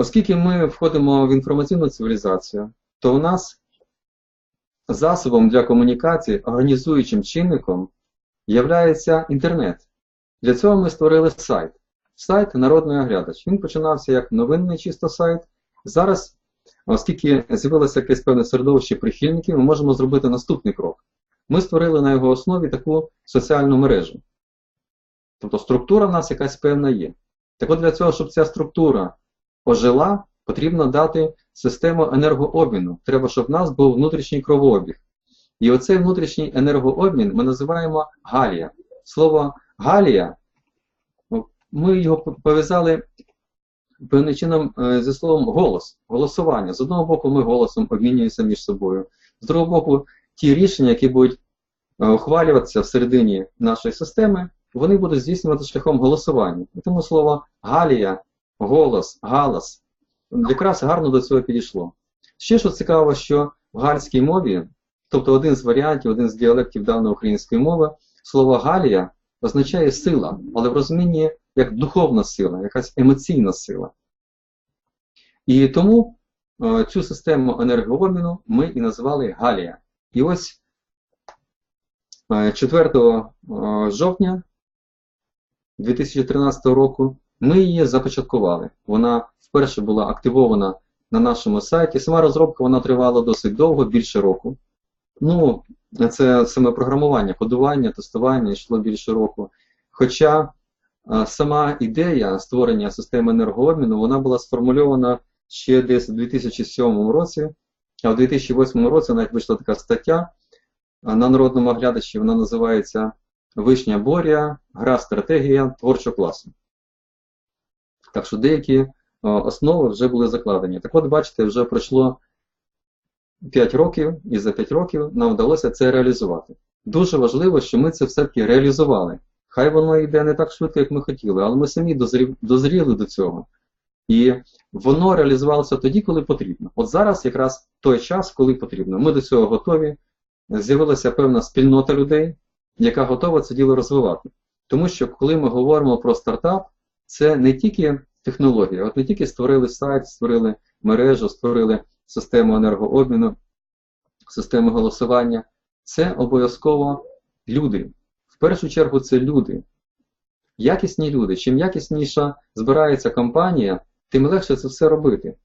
Оскільки ми входимо в інформаційну цивілізацію, то у нас засобом для комунікації, організуючим чинником являється інтернет. Для цього ми створили сайт. Сайт Народний оглядач. Він починався як новинний чисто сайт. Зараз, оскільки з'явилося якесь певне середовище прихильників, ми можемо зробити наступний крок. Ми створили на його основі таку соціальну мережу. Тобто структура в нас якась певна є. Так от для цього, щоб ця структура ожила, потрібно дати систему енергообміну. Треба, щоб в нас був внутрішній кровообіг. І оцей внутрішній енергообмін ми називаємо галія. Слово галія, ми його пов'язали певним чином е, зі словом голос, голосування. З одного боку, ми голосом обмінюємося між собою, з другого боку, ті рішення, які будуть е, ухвалюватися всередині нашої системи, вони будуть здійснювати шляхом голосування. І тому слово галія, голос, галас якраз гарно до цього підійшло. Ще що цікаво, що в гальській мові, тобто один з варіантів, один з діалектів даної української мови, слово галія означає сила, але в розумінні як духовна сила, якась емоційна сила. І тому е, цю систему енергообміну ми і назвали Галія. І ось е, 4 е, жовтня 2013 року ми її започаткували. Вона вперше була активована на нашому сайті. Сама розробка вона тривала досить довго, більше року. Ну, це саме програмування, кодування, тестування йшло більше року. Хоча а, сама ідея створення системи енергообміну вона була сформульована ще десь у 2007 році, а в 2008 році навіть вийшла така стаття на народному оглядачі, вона називається Вишня Борія, гра стратегія творчого класу. Так що деякі основи вже були закладені. Так от, бачите, вже пройшло 5 років, і за 5 років нам вдалося це реалізувати. Дуже важливо, що ми це все-таки реалізували. Хай воно йде не так швидко, як ми хотіли, але ми самі дозрі... дозріли до цього. І воно реалізувалося тоді, коли потрібно. От зараз якраз той час, коли потрібно. Ми до цього готові. З'явилася певна спільнота людей, яка готова це діло розвивати. Тому що, коли ми говоримо про стартап, це не тільки технологія, от не тільки створили сайт, створили мережу, створили систему енергообміну, систему голосування. Це обов'язково люди. В першу чергу це люди. Якісні люди. Чим якісніша збирається компанія, тим легше це все робити.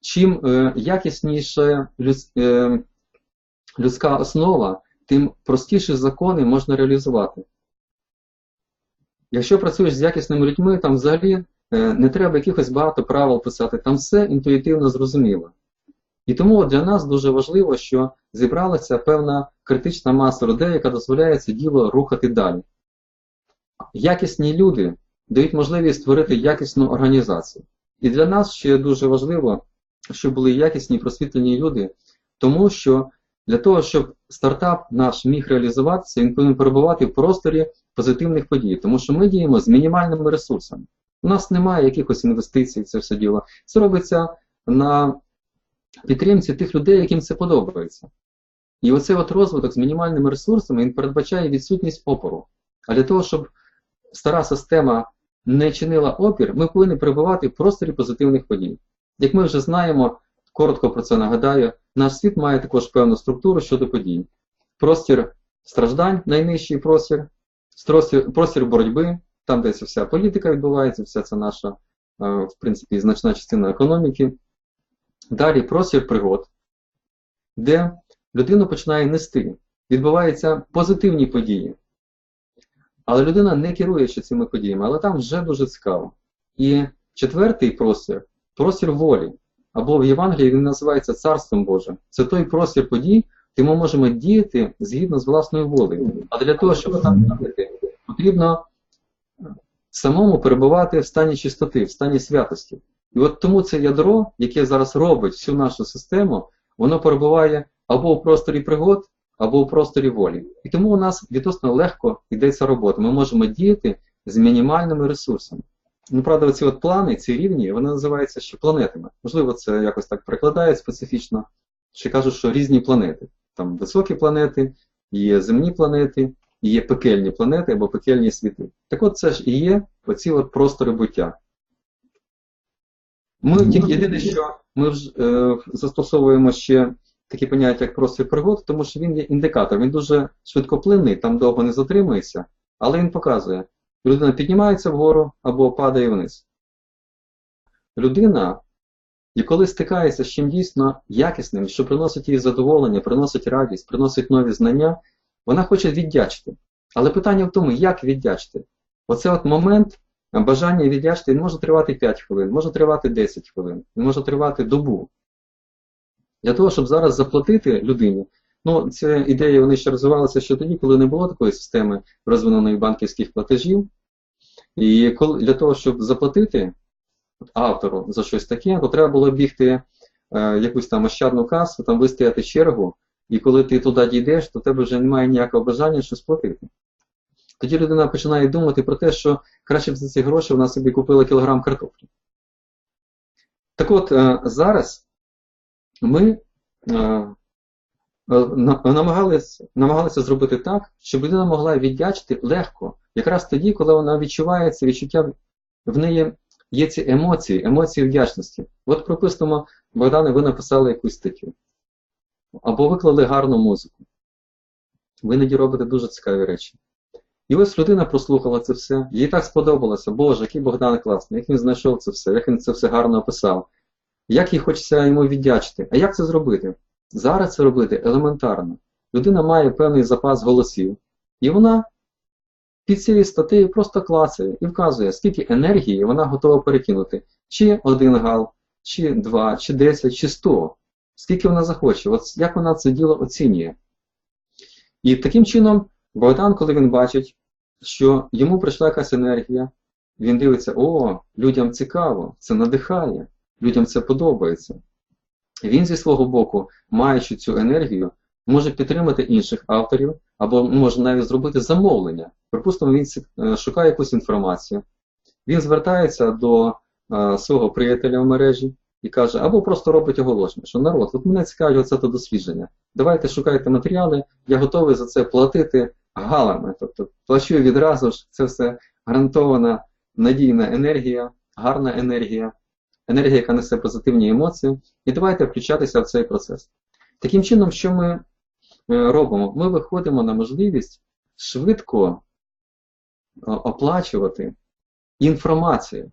Чим е, якісніша людь, е, людська основа, тим простіші закони можна реалізувати. Якщо працюєш з якісними людьми, там взагалі е, не треба якихось багато правил писати, там все інтуїтивно зрозуміло. І тому для нас дуже важливо, що зібралася певна критична маса людей, яка дозволяє це діло рухати далі. Якісні люди дають можливість створити якісну організацію. І для нас ще дуже важливо, щоб були якісні просвітлені люди, тому що для того, щоб стартап наш міг реалізуватися, він повинен перебувати в просторі позитивних подій, тому що ми діємо з мінімальними ресурсами. У нас немає якихось інвестицій це все діло. Це робиться на підтримці тих людей, яким це подобається. І оцей от розвиток з мінімальними ресурсами він передбачає відсутність опору. А для того, щоб стара система не чинила опір, ми повинні перебувати в просторі позитивних подій. Як ми вже знаємо, коротко про це нагадаю, наш світ має також певну структуру щодо подій. Простір страждань, найнижчий простір, простір боротьби, там, де ця вся політика відбувається, вся це наша, е, в принципі, значна частина економіки. Далі простір пригод, де людина починає нести, відбуваються позитивні події. Але людина не керує ще цими подіями, але там вже дуже цікаво. І четвертий простір простір волі. Або в Євангелії він називається Царством Божим. Це той простір подій, де ми можемо діяти згідно з власною волею. А для того, щоб там діяти, потрібно самому перебувати в стані чистоти, в стані святості. І от тому це ядро, яке зараз робить всю нашу систему, воно перебуває або в просторі пригод, або в просторі волі. І тому у нас відносно легко йдеться робота. Ми можемо діяти з мінімальними ресурсами. Ну, правда, оці от плани, ці рівні, вони називаються ще планетами. Можливо, це якось так перекладають специфічно. Ще кажуть, що різні планети. Там високі планети, є земні планети, є пекельні планети або пекельні світи. Так от це ж і є оці от простори буття. Ми тільки єдине, що ми вже, е, застосовуємо ще такі поняття, як простір пригод, тому що він є індикатор. Він дуже швидкоплинний, там довго не затримується, але він показує, людина піднімається вгору або падає вниз. Людина, і коли стикається з чим дійсно якісним, що приносить їй задоволення, приносить радість, приносить нові знання, вона хоче віддячити. Але питання в тому, як віддячити. Оце от момент бажання віддячити, він може тривати 5 хвилин, може тривати 10 хвилин, він може тривати добу. Для того, щоб зараз заплатити людині, ну, ці ідеї вони ще розвивалися ще тоді, коли не було такої системи розвинених банківських платежів. І для того, щоб заплатити автору за щось таке, то треба було бігти е, якусь там ощадну касу, там вистояти чергу, і коли ти туди дійдеш, то в тебе вже немає ніякого бажання щось платити. Тоді людина починає думати про те, що краще б за ці гроші вона собі купила кілограм картоплі. Так от, е, зараз ми е, намагалися, намагалися зробити так, щоб людина могла віддячити легко, якраз тоді, коли вона відчуває це відчуття, в неї є ці емоції, емоції вдячності. От, припустимо, Богдане, ви написали якусь статтю. Або виклали гарну музику. Ви іноді робите дуже цікаві речі. І ось людина прослухала це все, їй так сподобалося, Боже, який Богдан класний, як він знайшов це все, як він це все гарно описав, як їй хочеться йому віддячити. А як це зробити? Зараз це робити елементарно. Людина має певний запас голосів, і вона під цією статтею просто клацає і вказує, скільки енергії вона готова перекинути. Чи один гал, чи два, чи десять, чи сто. Скільки вона захоче, от як вона це діло оцінює. І таким чином, Богдан, коли він бачить, що йому прийшла якась енергія, він дивиться, о, людям цікаво, це надихає, людям це подобається. Він зі свого боку, маючи цю енергію, може підтримати інших авторів, або може навіть зробити замовлення. Припустимо, він шукає якусь інформацію, він звертається до свого приятеля в мережі і каже, або просто робить оголошення, що народ, от мене цікавить оце то дослідження. Давайте шукайте матеріали, я готовий за це платити галами. Тобто плачу відразу ж, це все гарантована надійна енергія, гарна енергія, енергія, яка несе позитивні емоції. І давайте включатися в цей процес. Таким чином, що ми робимо? Ми виходимо на можливість швидко оплачувати інформацію.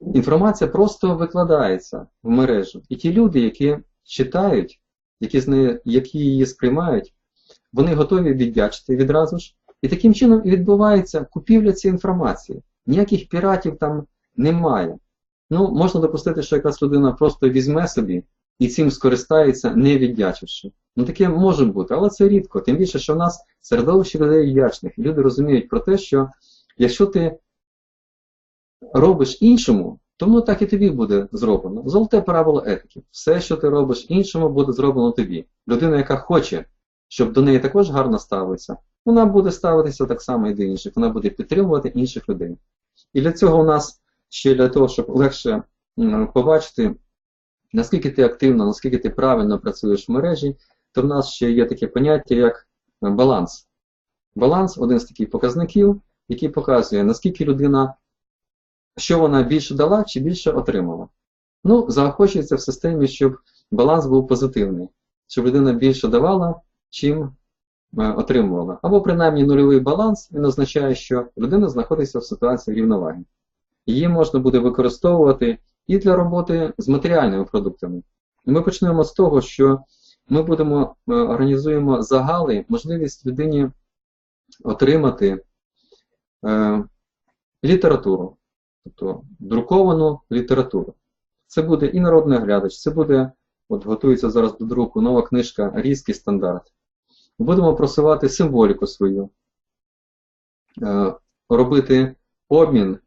Інформація просто викладається в мережу. І ті люди, які читають, які, з неї, які її сприймають, вони готові віддячити відразу ж. І таким чином відбувається купівля цієї інформації. Ніяких піратів там немає. Ну, можна допустити, що якась людина просто візьме собі і цим скористається, не віддячивши. Ну таке може бути, але це рідко. Тим більше, що в нас середовище людей вдячних. Люди розуміють про те, що якщо ти робиш іншому, то воно так і тобі буде зроблено. Золоте правило етики. Все, що ти робиш іншому, буде зроблено тобі. Людина, яка хоче, щоб до неї також гарно ставиться, вона буде ставитися так само і до інших, вона буде підтримувати інших людей. І для цього у нас ще для того, щоб легше побачити, наскільки ти активно, наскільки ти правильно працюєш в мережі, то в нас ще є таке поняття, як баланс. Баланс один з таких показників, який показує, наскільки людина, що вона більше дала чи більше отримала. Ну, заохочується в системі, щоб баланс був позитивний, щоб людина більше давала, чим отримувала. Або принаймні нульовий баланс, він означає, що людина знаходиться в ситуації рівноваги. Її можна буде використовувати і для роботи з матеріальними продуктами. І ми почнемо з того, що ми будемо організуємо загали, можливість людині отримати е, літературу, тобто друковану літературу. Це буде і народний глядач, це буде, от готується зараз до друку нова книжка Різкий стандарт. Будемо просувати символіку свою, е, робити обмін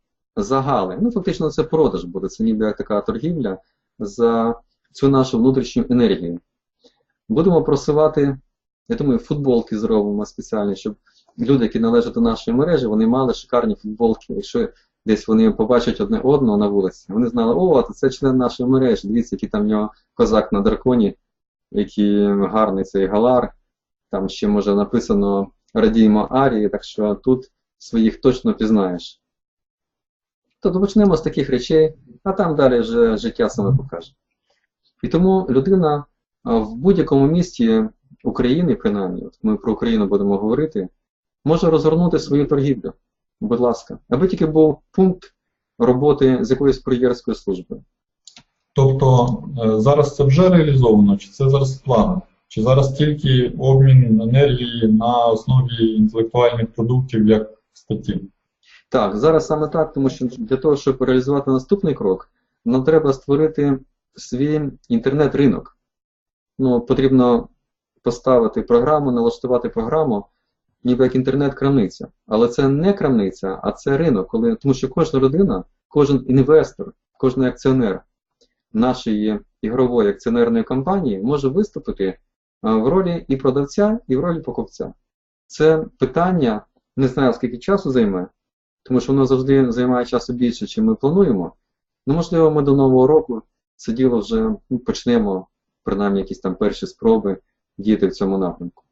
загали. Ну, фактично, це продаж буде, це ніби як така торгівля за цю нашу внутрішню енергію. Будемо просувати, я думаю, футболки зробимо спеціальні, щоб люди, які належать до нашої мережі, вони мали шикарні футболки. Якщо десь вони побачать одне одного на вулиці, вони знали, о, це член нашої мережі, дивіться, який там в нього козак на драконі, який гарний цей галар. Там ще може написано Радіємо Арії, так що тут своїх точно пізнаєш. Тобто почнемо з таких речей, а там далі вже життя саме покаже. І тому людина в будь-якому місті України, принаймні, от ми про Україну будемо говорити, може розгорнути свою торгівлю. Будь ласка, аби тільки був пункт роботи з якоюсь кур'єрською службою. Тобто е, зараз це вже реалізовано, чи це зараз плани? Чи зараз тільки обмін енергії на основі інтелектуальних продуктів як статті? Так, зараз саме так, тому що для того, щоб реалізувати наступний крок, нам треба створити свій інтернет-ринок. Ну, потрібно поставити програму, налаштувати програму, ніби як інтернет-крамниця. Але це не крамниця, а це ринок, коли, тому що кожна людина, кожен інвестор, кожен акціонер нашої ігрової акціонерної компанії може виступити в ролі і продавця, і в ролі покупця. Це питання, не знаю, скільки часу займе, тому що воно завжди займає часу більше, чим ми плануємо. Ну, можливо, ми до Нового року це діло вже ну, почнемо, принаймні якісь там перші спроби діяти в цьому напрямку.